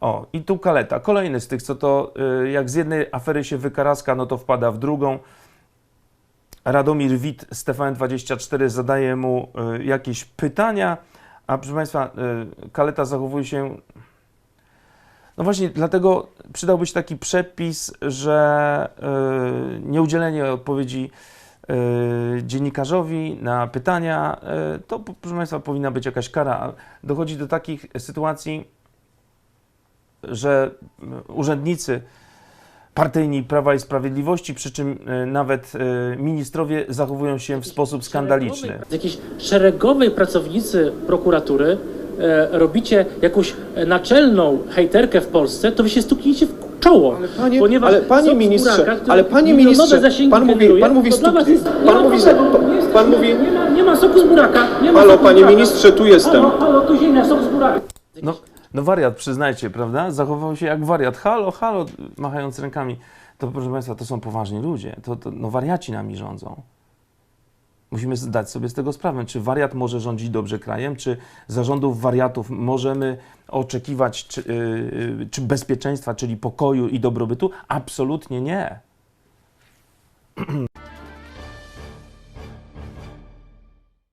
O, i tu kaleta. Kolejny z tych, co to y, jak z jednej afery się wykaraska, no to wpada w drugą. Radomir Wit z TVN24 zadaje mu y, jakieś pytania, a proszę Państwa, y, kaleta zachowuje się. No właśnie, dlatego przydałby się taki przepis, że nieudzielenie odpowiedzi dziennikarzowi na pytania, to proszę Państwa powinna być jakaś kara. Dochodzi do takich sytuacji, że urzędnicy partyjni Prawa i Sprawiedliwości, przy czym y, nawet y, ministrowie zachowują się w sposób skandaliczny. Z jakiejś szeregowej pracownicy prokuratury e, robicie jakąś e, naczelną hejterkę w Polsce, to wy się stuknijcie w czoło. Ale panie, ponieważ ale panie ministrze, ale panie ministrze, pan mówi, generuje, pan mówi, to dla stuk, was jest, nie pan ma mówi, problemu, pan, mówi, nie ma, nie ma soku z buraka, nie ma halo panie buraka. ministrze, tu jestem. Halo, halo, tu ziemia, sok z buraka. No, no wariat, przyznajcie, prawda? Zachował się jak wariat. Halo, halo, machając rękami. To proszę Państwa, to są poważni ludzie. To, to no wariaci nami rządzą. Musimy zdać sobie z tego sprawę, czy wariat może rządzić dobrze krajem, czy zarządów wariatów możemy oczekiwać czy, yy, czy bezpieczeństwa, czyli pokoju i dobrobytu? Absolutnie nie.